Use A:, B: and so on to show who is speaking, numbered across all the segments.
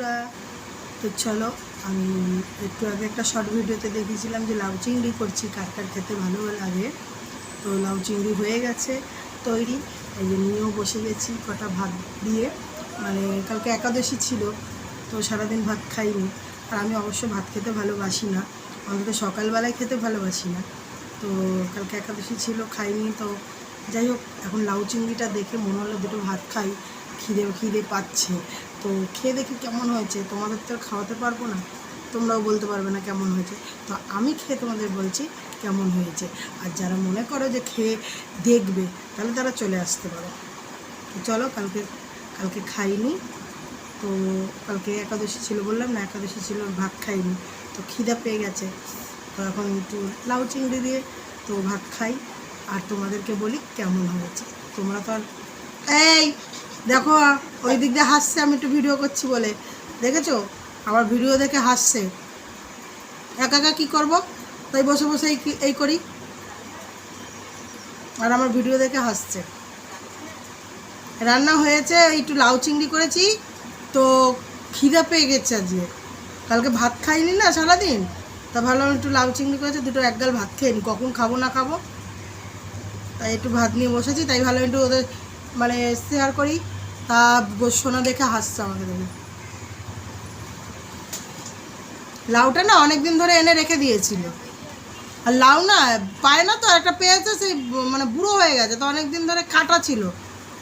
A: বন্ধুরা, তো চলো আমি একটু আগে একটা শর্ট ভিডিওতে দেখিয়েছিলাম যে লাউ চিংড়ি করছি, কার কার খেতে ভালো লাগে। তো লাউ চিংড়ি হয়ে গেছে তৈরি, এই যে নিয়েও বসে গেছি কটা ভাত দিয়ে। মানে কালকে একাদশী ছিল, তো সারাদিন ভাত খাইনি। আর আমি অবশ্য ভাত খেতে ভালোবাসি না, অন্তত সকালবেলায় খেতে ভালোবাসি না। তো কালকে একাদশী ছিল, খাইনি। তো যাই হোক, এখন লাউ চিংড়িটা দেখে মনে হলো দুটো ভাত খাই, খিদে খিদে পাচ্ছে। তো খেয়ে দেখি কেমন হয়েছে। তোমাদের তো খাওয়াতে পারব না, তোমরাও বলতে পারবে না কেমন হয়েছে। তো আমি খেয়ে তোমাদের বলছি কেমন হয়েছে। আর যারা মনে করো যে খেয়ে দেখবে, তাহলে তারা চলে আসতে পারো। চলো, কালকে কালকে খাইনি। তো কালকে একাদশী ছিল বললাম না, একাদশী ছিল, ভাত খাইনি। তো খিদা পেয়ে গেছে। তো এখন একটু লাউ চিংড়ি দিয়ে তো ভাত খাই। আর তোমাদেরকে বলি কেমন হয়েছে। তোমরা তো আর এই! দেখো, ওই দিক দিয়ে হাসছে, আমি একটু ভিডিও করছি বলে। দেখেছ? আমার ভিডিও দেখে হাসছে। একা একা কী করব? তাই বসে বসে এই করি। আর আমার ভিডিও দেখে হাসছে। রান্না হয়েছে, একটু লাউ চিংড়ি করেছি, তো খিদা পেয়ে গেছে আজকে। কালকে ভাত খাইনি না সারাদিন? তা ভাবলাম একটু লাউ চিংড়ি করেছে, দুটো একগাল ভাত খেয়ে নি। কখন খাব না খাব? তাই একটু ভাত নিয়ে বসেছি, তাই ভালো একটু ওদের মানে শেয়ার করি, তা সোনা দেখে হাসছে আমাকে দেখে। লাউটা না অনেক দিন ধরে এনে রেখে দিয়েছিল। আর লাউ না পায় না তো একটা পেয়েছে সেই মানে বুড়ো হয়ে গেছে, তো অনেক দিন ধরে কাটা ছিল।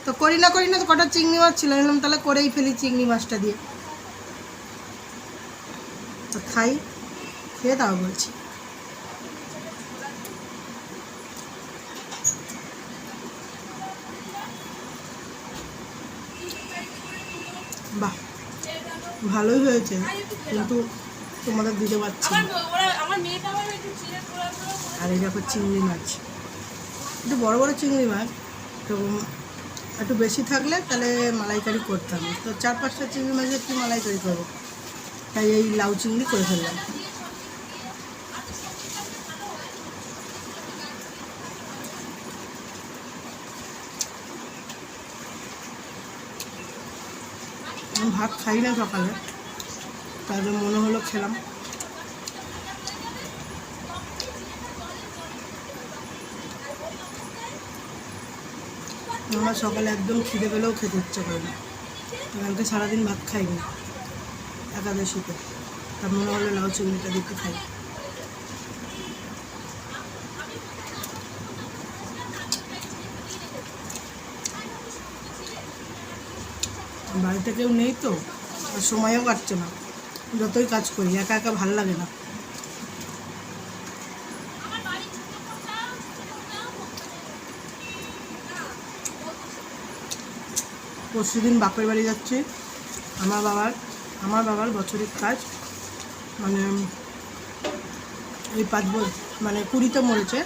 A: তো করি না করি না তো কটা চিংড়ি মাছ ছিল বললাম তাহলে করেই ফেলি চিংড়ি মাছটা দিয়ে। তো খাই, খেয়ে তাও বলছি। বাহ, ভালোই হয়েছে, কিন্তু তোমাদের দিতে পারছি আর এই দেখো চিংড়ি মাছ। একটু বড়ো বড়ো চিংড়ি মাছ, তো একটু বেশি থাকলে তাহলে মালাইকারি করতাম তো চার পাঁচটা চিংড়ি মাছ একটু মালাইকারি করব? তাই এই লাউ চিংড়ি করে ফেললাম। ভাত খাই না সকালে তাদের মনে হলো খেলাম। আমার সকালে একদম খিদে পেলেও খেতে ইচ্ছে করে না। কালকে সারাদিন ভাত খাইনি, একাদশীতে। তার মনে হলো লাউ চিংড়িটা দেখতে খাই। বাড়িতে কেউ নেই তো, আর সময়ও কাটছে না। যতই কাজ করি, একা একা ভালো লাগে না। পরশু দিন বাপের বাড়ি যাচ্ছি। আমার বাবার আমার বাবার বছরের কাজ। মানে এই পাঁচ বছর মানে কুড়িতে মরেছে,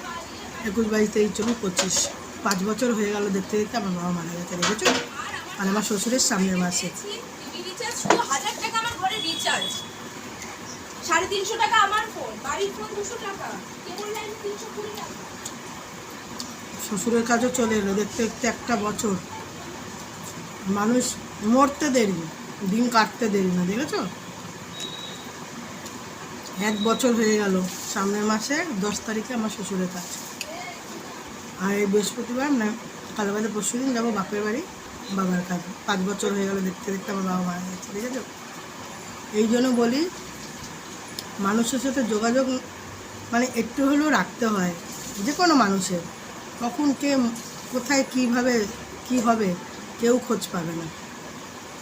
A: একুশ বাইশ তেইশ চব্বিশ পঁচিশ। পাঁচ বছর হয়ে গেল দেখতে দেখতে আমার বাবা মারা গেছে, দেখেছ? আর আমার শ্বশুরের সামনের মাসে।
B: সাড়ে তিনশো টাকা আমার
A: শ্বশুরের কাজও চলে এলো, দেখতে দেখতে একটা বছর। মানুষ মরতে দেরি, দিন কাটতে দেরি না, দেখেছ? এক বছর হয়ে গেল, সামনের মাসে দশ তারিখে আমার শ্বশুরের কাজ। আর এই বৃহস্পতিবার না কালো বাদে পরশু দিন যাব বাপের বাড়ি। বাবার কাজ পাঁচ বছর হয়ে গেল দেখতে দেখতে আমার বাবা মারা যাচ্ছে ঠিক আছে? এই জন্য বলি, মানুষের সাথে যোগাযোগ মানে একটু হলেও রাখতে হয়। যে কোনো মানুষের। কখন কে কোথায় কীভাবে কি হবে, কেউ খোঁজ পাবে না।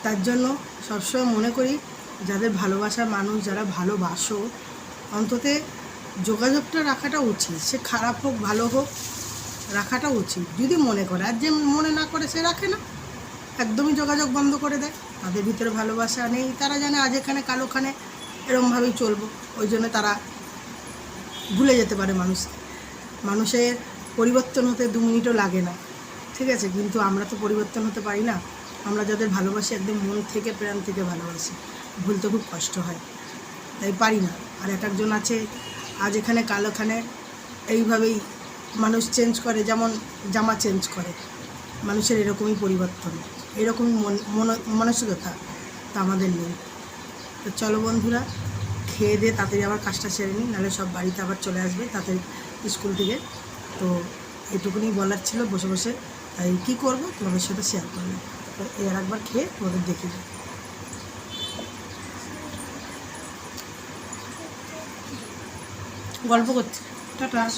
A: তার জন্য সবসময় মনে করি, যাদের ভালোবাসার মানুষ, যারা ভালোবাসো, অন্তত যোগাযোগটা রাখাটা উচিত। সে খারাপ হোক, ভালো হোক, রাখাটা উচিত। যদি মনে করে, আর যে মনে না করে, সে রাখে না। একদমই যোগাযোগ বন্ধ করে দেয়। তাদের ভিতরে ভালোবাসা নেই। তারা জানে আজ এখানে কালোখানে এরমভাবেই চলবো। ওই জন্য তারা ভুলে যেতে পারে মানুষ মানুষের পরিবর্তন হতে দু মিনিটও লাগে না। ঠিক আছে? কিন্তু আমরা তো পরিবর্তন হতে পারি না। আমরা যাদের ভালোবাসি, একদম মন থেকে, প্রাণ থেকে ভালোবাসি। ভুলতে খুব কষ্ট হয়। তাই পারি না। আর এক একজন আছে, আজ এখানে কালোখানে এইভাবেই মানুষ চেঞ্জ করে, যেমন জামা চেঞ্জ করে। মানুষের এরকমই পরিবর্তন, এরকমই মন, মন- মানসিকতা তা আমাদের নেই। তো চলো বন্ধুরা, খেয়ে দিয়ে তাড়াতাড়ি আবার কাজটা সেরে নিই, নাহলে সব বাড়িতে আবার চলে আসবে তাদের স্কুল থেকে। তো এটুকুনি বলার ছিল বসে বসে, তাই কী করব তোমাদের সাথে শেয়ার করলাম। তো এর একবার খেয়ে তোমাদের দেখি গল্প করছি। টাটা।